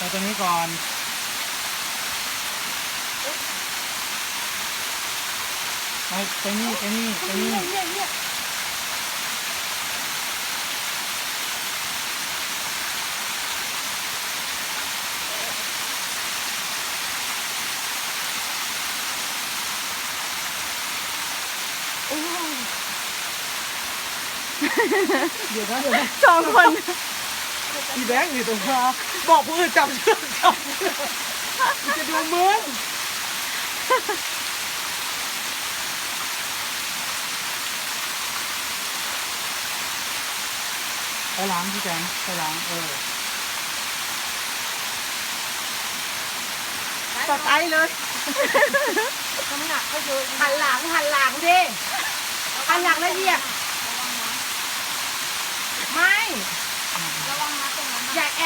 ไปตรงนี้ก่อน ไปไปนี่ไปนี่ไปนี่เดี๋ยวนะเดี๋ยวนะสองคน อีแบงค์อยู่ตรงนี้ กาะผู้อื่นจับจับจะดูมึงไปล้างพี่แจงไปล้างเออต่อไปเลยน้ำหนักก็เยอะหันหลังหันหลังดิหันหลังแล้วเหยียบไม่